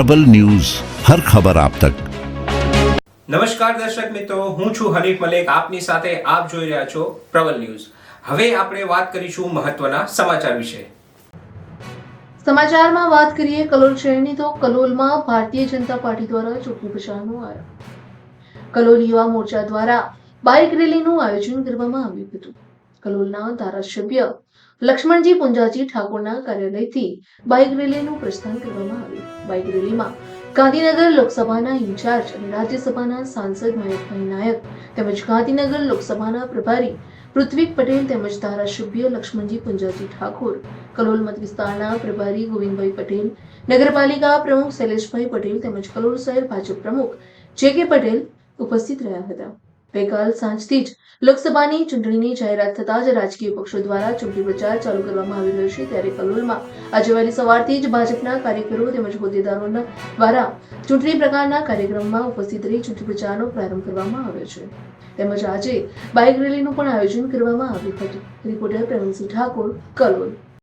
પ્રબલ news હર ખબર આપ તક. નમસ્કાર દર્શક મિત્રો હું છું હરીફ મલેક. આપની સાથે આપ જોઈ રહ્યા છો પ્રબલ ન્યૂઝ. હવે આપણે વાત કરીશું મહત્વના સમાચાર વિશે. સમાચારમાં વાત કરીએ કલોલ શહેરની તો કલોલમાં ભારતીય જનતા પાર્ટી દ્વારા ચૂંટણી પ્રચારનો આરંભ કલોલ યુવા મોરચા દ્વારા બાઇક રેલીનું આયોજન કરવામાં આવ્યું હતું. કલોલના ધારાસભ્ય લક્ષ્મણજી પુંજાજી ઠાકોરના કાર્યાલયથી બાઇક રેલીનું પ્રસ્થાન કરવામાં આવ્યું. બાઇક રેલીમાં ગાંધીનગર લોકસભાના ઇન્ચાર્જ અને રાજ્યસભાના સાંસદ મહેશભાઈ નાયક તેમજ ગાંધીનગર લોકસભાના પ્રભારી પૃથ્વીક પટેલ તેમજ ધારાસભ્ય લક્ષ્મણજી પુંજાજી ઠાકોર, કલોલ મત વિસ્તારના પ્રભારી ગોવિંદભાઈ પટેલ, નગરપાલિકા પ્રમુખ શૈલેષભાઈ પટેલ તેમજ કલોલ શહેર ભાજપ પ્રમુખ જે કે પટેલ ઉપસ્થિત રહ્યા હતા. ગઈકાલ સાંજથી જ લોકસભાની ચૂંટણીની જાહેરાત થતાં જ રાજકીય પક્ષો દ્વારા ચૂંટણી પ્રચાર ચાલુ કરવામાં આવી રહ્યો છે. ત્યારે કલોલમાં આજે વહેલી સવારથી જ ભાજપના કાર્યકરો તેમજ હોદ્દેદારોના દ્વારા ચૂંટણી પ્રકારના કાર્યક્રમમાં ઉપસ્થિત રહી ચૂંટણી પ્રચારનો પ્રારંભ કરવામાં આવ્યો છે. તેમજ આજે બાઇક રેલીનું પણ આયોજન કરવામાં આવ્યું હતું. રિપોર્ટર પ્રવીણસિંહ ઠાકોર, કલોલ.